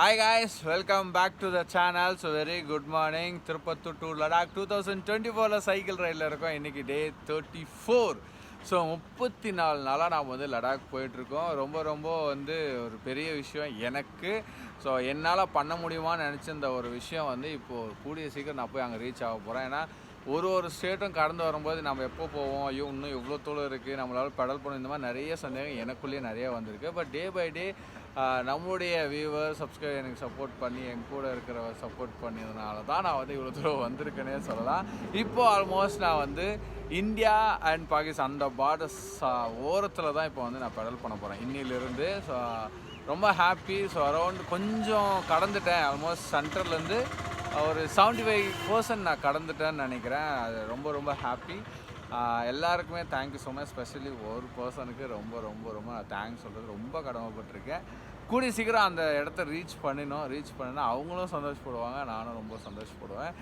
Hi guys welcome back to the channel so very good morning Tiruppattur to Ladakh two thousand twenty ஃபோரில் cycle ரைடில் இருக்கோம். இன்றைக்கி டே thirty four so முப்பத்தி நாலு நாளாக நாம் வந்து லடாக் போயிட்டுருக்கோம். ரொம்ப ரொம்ப வந்து ஒரு பெரிய விஷயம் எனக்கு. ஸோ என்னால் பண்ண முடியுமான்னு நினச்சிருந்த ஒரு விஷயம் வந்து இப்போது கூடிய சீக்கிரம் நான் போய் அங்கே ரீச் ஆக போகிறேன் ஏன்னா ஒரு ஒரு ஸ்டேட்டும் கடந்து வரும்போது நம்ம எப்போ போவோம்? ஐயோ இன்னும் எவ்வளோ தூளம் இருக்குது நம்மளால் பெடல் பண்ணணும் இந்த மாதிரி நிறைய சந்தேகம் எனக்குள்ளேயே நிறைய வந்திருக்கு. பட் டே பை டே நம்முடைய வியூவர் சப்ஸ்கிரைப் எனக்கு சப்போர்ட் பண்ணி என் கூட இருக்கிற சப்போர்ட் பண்ணியதுனால தான் நான் வந்து இவ்வளோ தூரம் வந்திருக்கேனே சொல்லலாம். இப்போ ஆல்மோஸ்ட் நான் வந்து இந்தியா அண்ட் பாகிஸ்தான் அந்த பார்டர்ஸ் ஓரத்தில் தான் இப்போ வந்து நான் பெடல் பண்ண போகிறேன் இன்னிலிருந்து ஸோ ரொம்ப ஹாப்பி ஸோ அரௌண்ட் கொஞ்சம் கடந்துட்டேன். ஆல்மோஸ்ட் சென்டர்லேருந்து ஒரு செவன்ட்டி ஃபைவ் பர்சன்ட் நான் கடந்துட்டேன்னு நினைக்கிறேன். அது ரொம்ப ரொம்ப ஹாப்பி எல்லாருக்குமே தேங்க்யூ ஸோ மச் ஸ்பெஷலி ஒரு பர்சனுக்கு ரொம்ப ரொம்ப ரொம்ப நான் தேங்க்ஸ் சொல்கிறது ரொம்ப கடமைப்பட்டிருக்கேன். கூடிய சீக்கிரம் அந்த இடத்த ரீச் பண்ணினோம் ரீச் பண்ணினா அவங்களும் சந்தோஷப்படுவாங்க நானும் ரொம்ப சந்தோஷப்படுவேன்.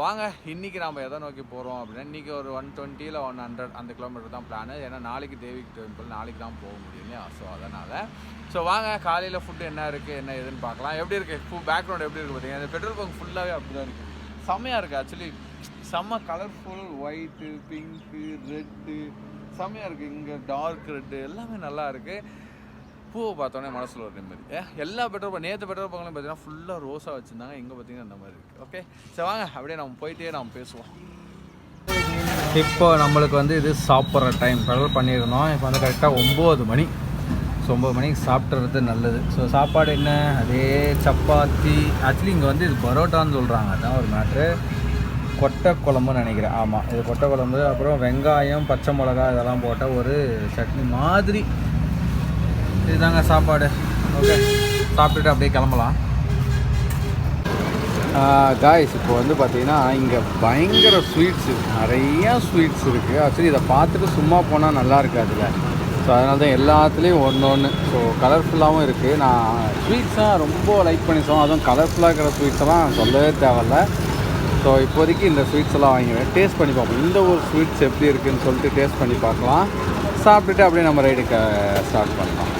வாங்க இன்றைக்கி நம்ம எதை நோக்கி போகிறோம் அப்படின்னா இன்றைக்கி ஒரு ஒன் டுவெண்ட்டியில் ஒன் ஹண்ட்ரட் அந்த கிலோமீட்டர் தான் பிளான் ஏன்னா நாளைக்கு தேவிக் டெம்பிள் நாளைக்கு தான் போக முடியும் இல்லையா? ஸோ அதனால். ஸோ வாங்க காலையில் ஃபுட்டு என்ன இருக்குது என்ன ஏதுன்னு பார்க்கலாம். எப்படி இருக்குது ஃபு பேக்ரவுண்ட் எப்படி இருக்குது பார்த்தீங்கன்னா இந்த பெட்ரோல் பங்க் ஃபுல்லாகவே அப்படி தான் இருக்குது செம்மையாக இருக்குது ஆக்சுவலி செம்ம கலர்ஃபுல் ஒயிட்டு பிங்க்கு ரெட்டு செம்மையாக இருக்குது இங்கே டார்க் ரெட்டு எல்லாமே நல்லா இருக்குது பூவை பார்த்தோன்னே மனசில் ஒரு நிம்மதி. ஏ எல்லா பெட்ரோல் பங்க் நேற்று பெட்ரோல் பங்க்லையும் பார்த்தீங்கன்னா ஃபுல்லாக ரோஸாக வச்சுருந்தாங்க. இங்கே பார்த்தீங்கன்னா இந்த மாதிரி இருக்குது ஓகே சரி வாங்க. அப்படியே நம்ம போயிட்டே நம்ம பேசுவோம். இப்போ நம்மளுக்கு வந்து இது சாப்பிட்ற டைம் பெட்ரோல் பண்ணியிருந்தோம். இப்போ வந்து கரெக்டாக ஒம்பது மணி. ஸோ ஒம்பது மணிக்கு சாப்பிட்றது நல்லது. ஸோ சாப்பாடு என்ன? அதே சப்பாத்தி. ஆக்சுவலி இங்கே வந்து இது பரோட்டான்னு சொல்கிறாங்க அதான் ஒரு மேட்ரு கொட்டை குழம்புன்னு நினைக்கிறேன். ஆமாம் இது கொட்டை குழம்பு அப்புறம் வெங்காயம் பச்சை மிளகா இதெல்லாம் போட்ட ஒரு சட்னி மாதிரி. இதுதாங்க சாப்பாடு. ஓகே சாப்பிட்டுட்டு அப்படியே கிளம்பலாம். காய்ஸ் இப்போ வந்து பார்த்தீங்கன்னா இங்கே பயங்கர ஸ்வீட்ஸு நிறையா ஸ்வீட்ஸ் இருக்குது ஆக்சுவலி இதை பார்த்துட்டு சும்மா போனால் நல்லா இருக்காதுல்ல ஸோ அதனால தான் எல்லாத்துலேயும் ஒன்று ஒன்று ஸோ கலர்ஃபுல்லாகவும் இருக்குது நான் ஸ்வீட்ஸாக ரொம்ப லைக் பண்ணி சொன்னோம் அதுவும் கலர்ஃபுல்லாக இருக்கிற ஸ்வீட்ஸ்லாம் சொல்லவே தேவையில்ல. ஸோ இப்போதைக்கு இந்த ஸ்வீட்ஸ் எல்லாம் வாங்கிடுவேன் டேஸ்ட் பண்ணி பார்ப்போம். இந்த ஒரு ஸ்வீட்ஸ் எப்படி இருக்குன்னு சொல்லிட்டு டேஸ்ட் பண்ணி பார்க்கலாம். சாப்பிட்டுட்டு அப்படியே நம்ம ரைடுக்கு ஸ்டார்ட் பண்ணலாம்.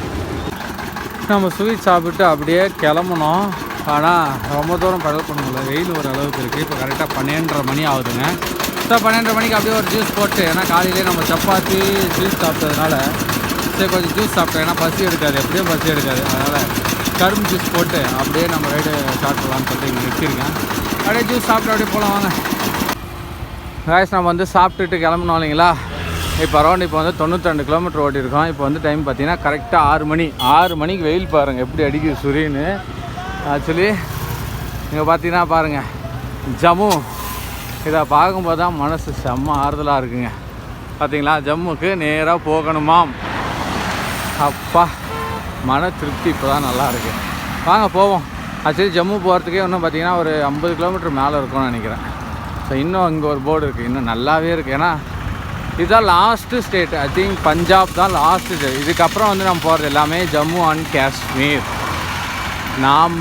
நம்ம ஸ்வீட் சாப்பிட்டு அப்படியே கிளம்பணும் ஆனால் ரொம்ப தூரம் பெடல் பண்ண முடியல வெயில் ஒரு அளவுக்கு இருக்குது இப்போ கரெக்டாக பன்னெண்டரை மணி ஆகுதுங்க. ஸோ பன்னெண்டரை மணிக்கு அப்படியே ஒரு ஜூஸ் போட்டு ஏன்னா காலையிலே நம்ம சப்பாத்தி ஜூஸ் சாப்பிட்டதுனால சரி கொஞ்சம் ஜூஸ் சாப்பிட்டோம். ஏன்னா பசி எடுக்காது எப்படியும் பசி எடுக்காது. அதனால் கரும்பு ஜூஸ் போட்டு அப்படியே நம்ம ரைடு ஸ்டார்ட் பண்ணலான்னு சொல்லிட்டு இங்கே நிறுத்திருக்கேன். அப்படியே ஜூஸ் சாப்பிட்டு அப்படியே போகலாம் வாங்க. காய்ஸ் நம்ம வந்து சாப்பிட்டுட்டு கிளம்பணும் இல்லைங்களா? இப்போ அரௌண்ட் இப்போ வந்து தொண்ணூற்றி ரெண்டு கிலோமீட்டர் ஓட்டியிருக்கோம். இப்போ வந்து டைம் பார்த்தீங்கன்னா கரெக்டாக ஆறு மணி. ஆறு மணிக்கு வெயில் பாருங்கள் எப்படி அடிக்குது சுரின்னு ஆக்சுவலி இங்கே பார்த்தீங்கன்னா பாருங்கள் ஜம்மு. இதை பார்க்கும்போது தான் மனசு செம்ம ஆறுதலாக இருக்குங்க. பார்த்தீங்களா? ஜம்முக்கு நேராக போகணுமாம். அப்பா மன திருப்தி இப்போ தான் நல்லா இருக்குது வாங்க போவோம். ஆக்சுவலி ஜம்மு போகிறதுக்கே இன்னும் பார்த்தீங்கன்னா ஒரு ஐம்பது கிலோமீட்டர் மேலே இருக்கும்னு நினைக்கிறேன். ஸோ இன்னும் இங்கே ஒரு போர்டு இருக்குது இன்னும் நல்லாவே இருக்குது ஏன்னா இதுதான் last state I think Punjab தான் லாஸ்ட்டு ஸ்டேட் இதுக்கப்புறம் வந்து நம்ம போகிறது எல்லாமே ஜம்மு அண்ட் காஷ்மீர் நாம்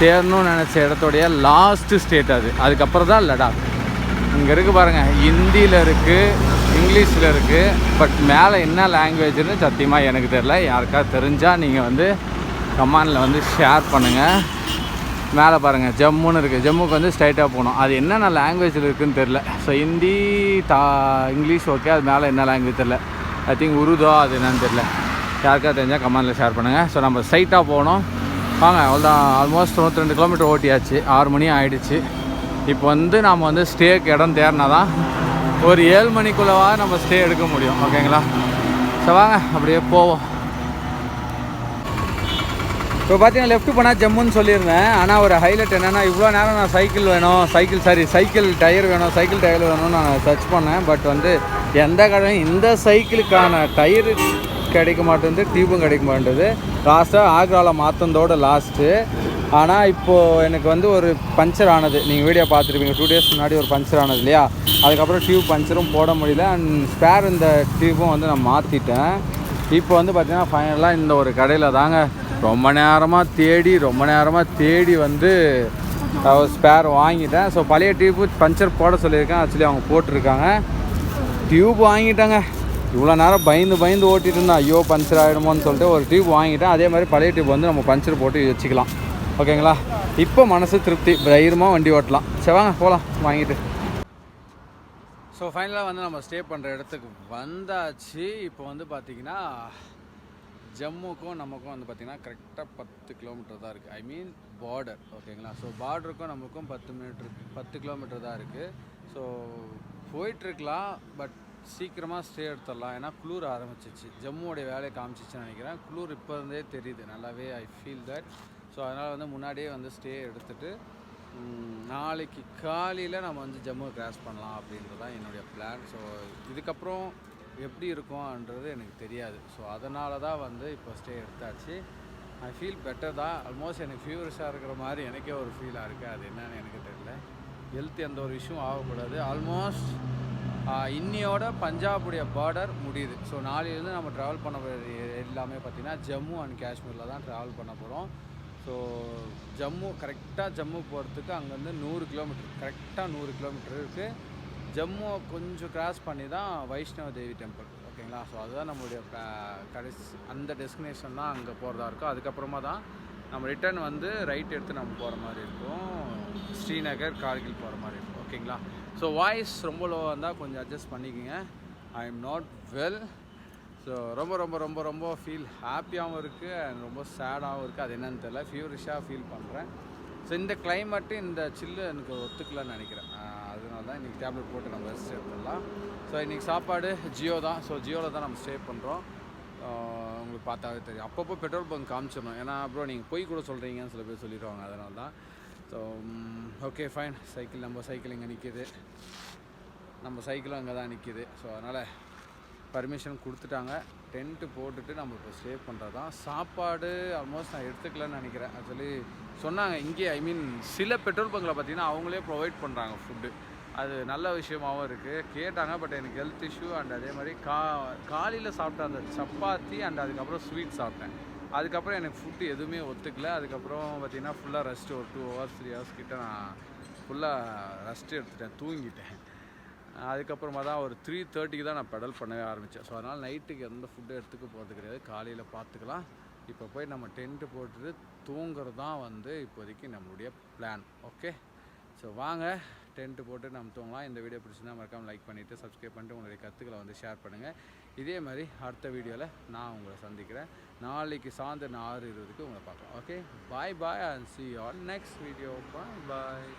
சேரணும்னு நினச்ச இடத்துடைய லாஸ்ட்டு ஸ்டேட் அது. அதுக்கப்புறம் தான் லடாக். இங்கே இருக்குது பாருங்கள் ஹிந்தியில் இருக்குது இங்கிலீஷில் இருக்குது பட் மேலே என்ன லாங்குவேஜ்னு சத்தியமாக எனக்கு தெரில யாருக்கா தெரிஞ்சால் நீங்கள் வந்து கமாண்டில் வந்து ஷேர் பண்ணுங்கள் மேலே பாருங்கள் ஜம்முன்னு இருக்குது ஜம்முக்கு வந்து ஸ்ட்ரைட்டாக போகணும். அது என்னென்ன லாங்குவேஜில் இருக்குதுன்னு தெரில ஸோ ஹிந்தி தா இங்கிலீஷ் ஓகே அது மேலே என்ன லாங்குவேஜ் தெரில ஐ திங்க் உருதோ அது என்னன்னு தெரில யாருக்கா தெரிஞ்சால் கமெண்டில் ஷேர் பண்ணுங்கள் ஸோ நம்ம ஸ்ட்ரைட்டாக போகணும். வாங்க அவ்வளோதான். ஆல்மோஸ்ட் தொண்ணூற்றி ரெண்டு கிலோமீட்டர் ஓட்டியாச்சு. ஆறு மணி ஆகிடுச்சு இப்போ வந்து நாம் வந்து ஸ்டேக்கு இடம் தேர்னா தான் ஒரு ஏழு மணிக்குள்ளவா நம்ம ஸ்டே எடுக்க முடியும். ஓகேங்களா ஸோ வாங்க அப்படியே போவோம். இப்போ பார்த்தீங்கன்னா லெஃப்ட் போனால் ஜம்முன்னு சொல்லியிருந்தேன். ஆனால் ஒரு ஹைலைட் என்னென்னா இவ்வளோ நேரம் நான் சைக்கிள் வேணும் சைக்கிள் சாரி சைக்கிள் டயர் வேணும் சைக்கிள் டயர் வேணும்னு நான் சர்ச் பண்ணேன். பட் வந்து எந்த கடையும் இந்த சைக்கிளுக்கான டயரு கிடைக்க மாட்டேங்குது டியூபும் கிடைக்க மாட்டேங்குது. லாஸ்ட்டாக ஆக்ராவில் மாற்றந்தோட லாஸ்ட்டு ஆனால் இப்போது எனக்கு வந்து ஒரு பஞ்சர் ஆனது. நீங்கள் வீடியோ பார்த்துருப்பீங்க டூ டேஸ் முன்னாடி ஒரு பஞ்சர் ஆனது இல்லையா? அதுக்கப்புறம் டியூப் பஞ்சரும் போட முடியல. அண்ட் ஸ்பேர் இந்த டியூபும் வந்து நான் மாற்றிட்டேன் இப்போ வந்து பார்த்திங்கன்னா ஃபைனலாக இந்த ஒரு கடையில் தாங்க ரொம்ப நேரமாக தேடி ரொம்ப நேரமாக தேடி வந்து ஸ்பேர் வாங்கிட்டேன். ஸோ பழைய டியூப்பு பஞ்சர் போட சொல்லியிருக்கேன். ஆக்சுவலி அவங்க போட்டிருக்காங்க. டியூப் வாங்கிட்டாங்க. இவ்வளோ நேரம் பயந்து பயந்து ஓட்டிட்டு இருந்தேன். ஐயோ பஞ்சர் ஆகிடுமோன்னு சொல்லிட்டு ஒரு டியூப் வாங்கிட்டேன். அதே மாதிரி பழைய டியூப் வந்து நம்ம பஞ்சர் போட்டு வச்சுக்கலாம். ஓகேங்களா? இப்போ மனசு திருப்தி. தைரியமாக வண்டி ஓட்டலாம். சரி வாங்க போகலாம் வாங்கிட்டு. ஸோ ஃபைனலாக வந்து நம்ம ஸ்டே பண்ணுற இடத்துக்கு வந்தாச்சு. இப்போ வந்து பார்த்திங்கன்னா ஜம்முக்கும் நமக்கும் வந்து பார்த்திங்கன்னா கரெக்டாக பத்து கிலோமீட்டர் தான் இருக்குது ஐ மீன் பார்டர் ஓகேங்களா ஸோ பார்டருக்கும் நமக்கும் பத்து மீட்ரு பத்து கிலோமீட்டர் தான் இருக்குது ஸோ போயிட்டுருக்கலாம் பட் சீக்கிரமாக ஸ்டே எடுத்துடலாம். ஏன்னா குளிர் ஆரம்பிச்சிச்சு. ஜம்முவோடைய வேலையை காமிச்சிச்சுன்னு நினைக்கிறேன். குளிர் இப்போ இருந்தே தெரியுது. நல்லாவே ஐ ஃபீல் தட் ஸோ அதனால் வந்து முன்னாடியே வந்து ஸ்டே எடுத்துகிட்டு நாளைக்கு காலையில் நம்ம வந்து ஜம்மு கிராஸ் பண்ணலாம் அப்படின்றது தான் என்னுடைய பிளான் ஸோ இதுக்கப்புறம் எப்படி இருக்கும்ன்றது எனக்கு தெரியாது. ஸோ அதனால தான் வந்து இப்போ ஸ்டே எடுத்தாச்சு. ஐ ஃபீல் பெட்டர் தான். ஆல்மோஸ்ட் எனக்கு ஃபீவரிஷாக இருக்கிற மாதிரி எனக்கே ஒரு ஃபீலாக இருக்குது அது என்னன்னு எனக்கு தெரியல. ஹெல்த் எந்த ஒரு இஷ்யூ ஆகக்கூடாது. ஆல்மோஸ்ட் இன்னியோட பஞ்சாபுடைய பார்டர் முடியுது. ஸோ நாளையிலேருந்து நம்ம ட்ராவல் பண்ண போகிற எல்லாமே பார்த்திங்கன்னா ஜம்மு அண்ட் காஷ்மீரில் தான் ட்ராவல் பண்ண போகிறோம் ஸோ ஜம்மு கரெக்டாக ஜம்மு போகிறதுக்கு அங்கேருந்து நூறு கிலோமீட்டர் கரெக்டாக நூறு கிலோமீட்டர் இருக்குது ஜம்முவை கொஞ்சம் கிராஸ் பண்ணி தான் வைஷ்ணவ தேவி டெம்பிள் ஓகேங்களா ஸோ அதுதான் நம்மளுடைய கடைசி அந்த டெஸ்டினேஷன் தான் அங்கே போகிறதா இருக்கும். அதுக்கப்புறமா தான் நம்ம ரிட்டர்ன் வந்து ரைட் எடுத்து நம்ம போகிற மாதிரி இருக்கும். ஸ்ரீநகர் கார்கில் போகிற மாதிரி இருக்கும் ஓகேங்களா ஸோ வாய்ஸ் ரொம்ப லோவாக இருந்தால் கொஞ்சம் அட்ஜஸ்ட் பண்ணிக்கோங்க. I am not well so ரொம்ப ரொம்ப ரொம்ப ரொம்ப ஃபீல் ஹாப்பியாகவும் இருக்குது அண்ட் ரொம்ப சேடாகவும் இருக்குது அது என்னன்னு தெரியல. ஃபியூரிஷாக ஃபீல் பண்ணுறேன் ஸோ இந்த கிளைமேட்டு இந்த சில்லு எனக்கு ஒத்துக்கலன்னு நினைக்கிறேன் ஆஹ் அதனால தான் இன்றைக்கி டேப்லெட் போட்டு நம்ம ரெஸ்ட் எடுத்துடலாம். ஸோ இன்றைக்கி சாப்பாடு ஜியோ தான். ஸோ ஜியோவில் தான் நம்ம ஸ்டே பண்ணுறோம் உங்களுக்கு பார்த்தாவே தெரியும். அப்பப்போ பெட்ரோல் பங்க் காமிச்சிடணும். ஏன்னா அப்புறம் நீங்கள் போய் கூட சொல்கிறீங்கன்னு சில பேர் சொல்லிடுவாங்க. அதனால தான். ஸோ ஓகே ஃபைன் சைக்கிள் நம்ம சைக்கிள் இங்கே நிற்கிது நம்ம சைக்கிளும் அங்கே தான் நிற்கிது ஸோ அதனால் பர்மிஷன் கொடுத்துட்டாங்க. டென்ட்டு போட்டுட்டு நம்ம இப்போ ஸ்டே பண்ணுறது தான் சாப்பாடு ஆல்மோஸ்ட் நான் எடுத்துக்கலன்னு நினைக்கிறேன். ஆக்சுவலி சொன்னாங்க. இங்கே ஐ மீன் சில பெட்ரோல் பங்கில் பார்த்தீங்கன்னா அவங்களே ப்ரொவைட் பண்ணுறாங்க ஃபுட்டு அது நல்ல விஷயமாகவும் இருக்குது கேட்டாங்க பட் எனக்கு ஹெல்த் இஷ்யூ அண்ட் அதே மாதிரி கா காலையில் சாப்பிட்ட அந்த சப்பாத்தி அண்ட் அதுக்கப்புறம் ஸ்வீட் சாப்பிட்டேன். அதுக்கப்புறம் எனக்கு ஃபுட்டு எதுவுமே ஒத்துக்கல. அதுக்கப்புறம் பார்த்தீங்கன்னா ஃபுல்லாக ரெஸ்ட் ஒரு டூ ஹவர்ஸ் த்ரீ ஹவர்ஸ் கிட்ட நான் ஃபுல்லாக ரெஸ்ட் எடுத்துட்டேன் தூங்கிட்டேன். அதுக்கப்புறமா தான் ஒரு த்ரீ தேர்ட்டிக்கு தான் நான் பெடல் பண்ணவே ஆரம்பித்தேன் ஸோ அதனால் நைட்டுக்கு எந்த ஃபுட்டு எடுத்துக்க போகிறது கிடையாது. காலையில் பார்த்துக்கலாம். இப்போ போய் நம்ம டென்ட்டு போட்டுட்டு தூங்குறது தான் வந்து இப்போதைக்கு நம்மளுடைய பிளான் ஓகே ஸோ வாங்க. டென்ட்டு போட்டு நம்ம தூங்கலாம். இந்த வீடியோ பிடிச்சிருந்தா மறக்காமல் லைக் பண்ணிவிட்டு சப்ஸ்கிரைப் பண்ணிட்டு உங்களுடைய கற்றுக்களை வந்து ஷேர் பண்ணுங்கள் இதே மாதிரி அடுத்த வீடியோவில் நான் உங்களை சந்திக்கிறேன். நாளைக்கு சாயந்தரம் ஆறு இருபதுக்கு உங்களை பார்க்கலாம். Okay bye bye and see all next video bye bye